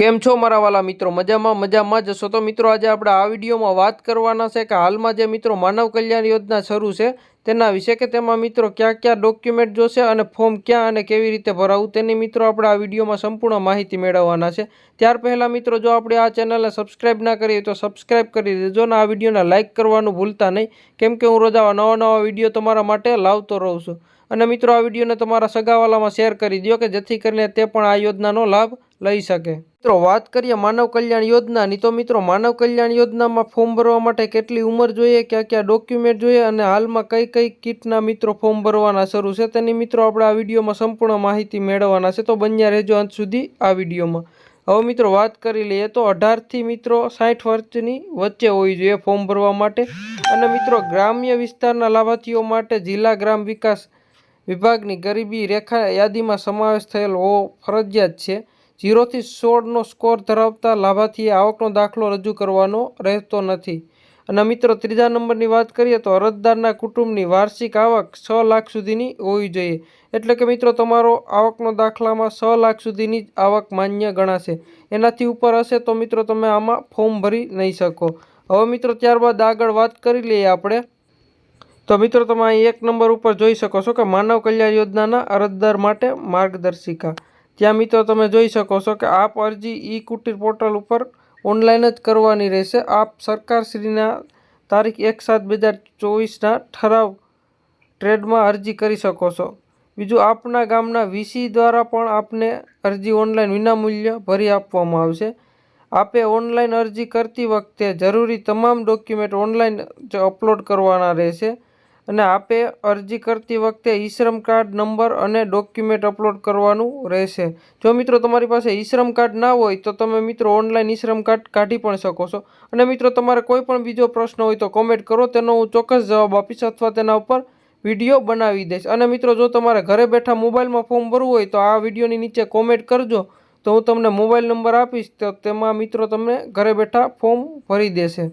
કેમ છો મારા વાલા મિત્રો? મજામાં મજામાં જશો તો મિત્રો આજે આપણે આ વિડીયોમાં વાત કરવાના છે કે હાલમાં જે મિત્રો માનવ કલ્યાણ યોજના શરૂ છે, તેના વિશે કે તેમાં મિત્રો ક્યાં ક્યાં ડોક્યુમેન્ટ જોશે અને ફોર્મ ક્યાં અને કેવી રીતે ભરાવવું તેની મિત્રો આપણે આ વિડીયોમાં સંપૂર્ણ માહિતી મેળવવાના છે. ત્યાર પહેલાં મિત્રો જો આપણે આ ચેનલને સબસ્ક્રાઈબ ના કરીએ તો સબસ્ક્રાઈબ કરી દેજો અને આ વિડીયોને લાઇક કરવાનું ભૂલતા નહીં, કેમ કે હું રોજ આવા નવા નવા વીડિયો તમારા માટે લાવતો રહું છું. અને મિત્રો આ વિડીયોને તમારા સગાવાલામાં શેર કરી દો કે જેથી કરીને તે પણ આ યોજનાનો લાભ લઈ શકે. મિત્રો, વાત કરીએ માનવ કલ્યાણ યોજનાની, તો મિત્રો, માનવ કલ્યાણ યોજનામાં ફોર્મ ભરવા માટે કેટલી ઉંમર જોઈએ, ક્યાં ક્યાં ડોક્યુમેન્ટ જોઈએ અને હાલમાં કઈ કઈ કીટના મિત્રો ફોર્મ ભરવાના શરૂ છે તેની મિત્રો આપણે આ વિડીયોમાં સંપૂર્ણ માહિતી મેળવવાના છે. તો બન્યા રહેજો અંત સુધી આ વિડીયોમાં. હવે મિત્રો, વાત કરી લઈએ તો અઢારથી મિત્રો સાઠ વર્ષની વચ્ચે હોવી જોઈએ ફોર્મ ભરવા માટે. અને મિત્રો, ગ્રામ્ય વિસ્તારના લાભાર્થીઓ માટે જિલ્લા ગ્રામ વિકાસ વિભાગની ગરીબી રેખા યાદીમાં સમાવેશ થયેલ હોવો ફરજિયાત છે. જીરોથી સોળનો સ્કોર ધરાવતા લાભાર્થીએ આવકનો દાખલો રજૂ કરવાનો રહેતો નથી. અને મિત્રો, ત્રીજા નંબરની વાત કરીએ તો અરજદારના કુટુંબની વાર્ષિક આવક છ લાખ સુધીની હોવી જોઈએ. એટલે કે મિત્રો, તમારો આવકનો દાખલામાં છ લાખ સુધીની આવક માન્ય ગણાશે. એનાથી ઉપર હશે તો મિત્રો, તમે આમાં ફોર્મ ભરી નહીં શકો. હવે મિત્રો, ત્યારબાદ આગળ વાત કરી લઈએ આપણે. તો મિત્રો, તમે અહીં એક નંબર ઉપર જોઈ શકો છો કે માનવ કલ્યાણ યોજનાના અરજદાર માટે માર્ગદર્શિકા. ત્યાં મિત્રો તમે જોઈ શકો છો કે આપ અરજી ઈ કુટીર પોર્ટલ ઉપર ઓનલાઈન જ કરવાની રહેશે. આપ સરકારશ્રીના તારીખ એક સાત બે હજાર ચોવીસના ઠરાવ ટ્રેડમાં અરજી કરી શકો છો. બીજું, આપના ગામના વીસી દ્વારા પણ આપને અરજી ઓનલાઈન વિનામૂલ્ય ભરી આપવામાં આવશે. આપે ઓનલાઈન અરજી કરતી વખતે જરૂરી તમામ ડોક્યુમેન્ટ ઓનલાઈન અપલોડ કરવાના રહેશે. અને આપે અરજી કરતી વખતે ઈ શ્રમ કાર્ડ નંબર અને ડોક્યુમેન્ટ અપલોડ કરવાનું રહેશે. જો મિત્રો તમારી પાસે ઈ શ્રમ કાર્ડ ના હોય, તો તમે મિત્રો ઓનલાઈન ઈ શ્રમ કાર્ડ કાઢી પણ શકો છો. અને મિત્રો તમારે કોઈ પણ બીજો પ્રશ્ન હોય તો કોમેન્ટ કરો, તેનો હું ચોક્કસ જવાબ આપીશ અથવા તેના ઉપર વીડિયો બનાવી દઈશ. અને મિત્રો જો તમારે ઘરે બેઠા મોબાઈલમાં ફોર્મ ભરવું હોય, તો આ વિડીયોની નીચે કોમેન્ટ કરજો, તો હું તમને મોબાઈલ નંબર આપીશ, તો તેમાં મિત્રો તમને ઘરે બેઠા ફોર્મ ભરી દેશે.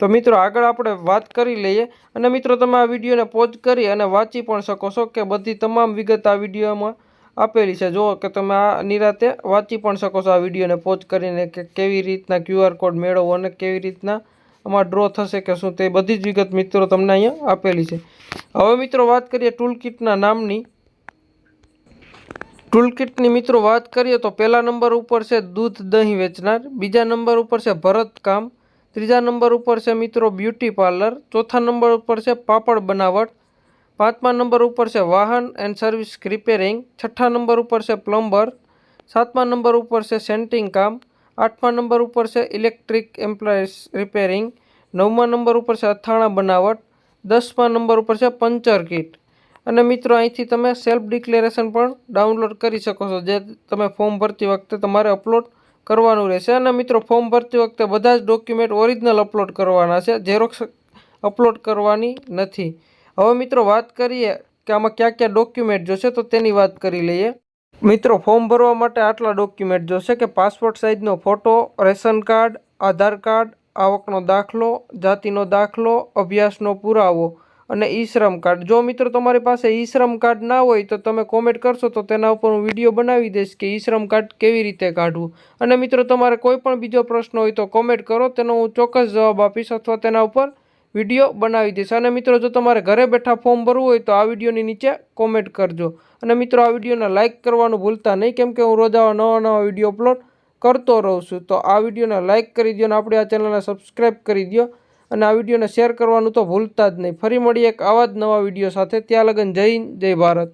તો મિત્રો આગળ આપણે વાત કરી લઈએ અને મિત્રો તમે આ વિડીયોને પોઝ કરી અને વાંચી પણ શકો છો કે બધી તમામ વિગત આ વિડીયોમાં આપેલી છે. જુઓ કે તમે આ નિરાતે વાંચી પણ શકો છો આ વિડીયોને પોઝ કરીને કે કેવી રીતના ક્યુઆર કોડ મેળવવો અને કેવી રીતના આમાં ડ્રો થશે કે શું તે બધી જ વિગત મિત્રો તમને અહીંયા આપેલી છે. હવે મિત્રો વાત કરીએ ટૂલકિટના નામની. ટૂલકિટની મિત્રો વાત કરીએ તો પહેલા નંબર ઉપર છે દૂધ દહીં વેચનાર, બીજા નંબર ઉપર છે ભરત કામ ત્રીજા નંબર ઉપર છે મિત્રો બ્યુટી પાર્લર. ચોથા નંબર ઉપર છે પાપડ બનાવટ. પાંચમા નંબર ઉપર છે વાહન એન્ડ સર્વિસ રિપેરિંગ. છઠ્ઠા નંબર ઉપર છે પ્લમ્બર. સાતમા નંબર ઉપર છે સેન્ટિંગ કામ. આઠમા નંબર ઉપર છે ઇલેક્ટ્રિક એમ્પ્લોઈસ રિપેરિંગ. નવમા નંબર ઉપર છે અથાણા બનાવટ. દસમા નંબર ઉપર છે પંચર કિટ. અને મિત્રો અહીંથી તમે સેલ્ફ ડિક્લેરેશન પણ ડાઉનલોડ કરી શકો છો. જે તમે ફોર્મ ભરતી વખતે તમારે અપલોડ કરવાનું રહેશે. અને મિત્રો, ફોર્મ ભરતી વખતે બધા જ ડોક્યુમેન્ટ ઓરિજિનલ અપલોડ કરવાના છે. ઝેરોક્ષ અપલોડ કરવાની નથી. હવે મિત્રો, વાત કરીએ કે આમાં ક્યાં ક્યાં ડોક્યુમેન્ટ જોશે, તો તેની વાત કરી લઈએ. મિત્રો, ફોર્મ ભરવા માટે આટલા ડોક્યુમેન્ટ જોશે કે passport સાઇઝનો photo ration card, Aadhaar card, આવકનો દાખલો, જાતિનો દાખલો, અભ્યાસનો પુરાવો. અને ઈ શ્રમ કાર્ડ. જો મિત્રો તમારી પાસે ઈ શ્રમ કાર્ડ ના હોય તો તમે કોમેન્ટ કરશો તો તેના ઉપર હું વીડિયો બનાવી દઈશ કે ઈ શ્રમ કાર્ડ કેવી રીતે કાઢવું. અને મિત્રો તમારે કોઈ પણ બીજો પ્રશ્ન હોય તો કોમેન્ટ કરો, તેનો હું ચોક્કસ જવાબ આપીશ અથવા તેના ઉપર વીડિયો બનાવી દઈશ. અને મિત્રો જો તમારે ઘરે બેઠા ફોર્મ ભરવું હોય તો આ વિડીયોની નીચે કોમેન્ટ કરજો. અને મિત્રો આ વિડીયોને લાઇક કરવાનું ભૂલતા નહીં, કેમ કે હું રોજ આવા નવા નવા વીડિયો અપલોડ કરતો રહું છું. તો આ વિડીયોને લાઇક કરી દો અને આપણે આ ચેનલને સબસ્ક્રાઈબ કરી દો અને આ વિડીયોને શેર કરવાનું તો ભૂલતા જ નહીં. ફરી મળીએ એક આવા જ નવા વીડિયો સાથે. ત્યાં લગન જય જય ભારત.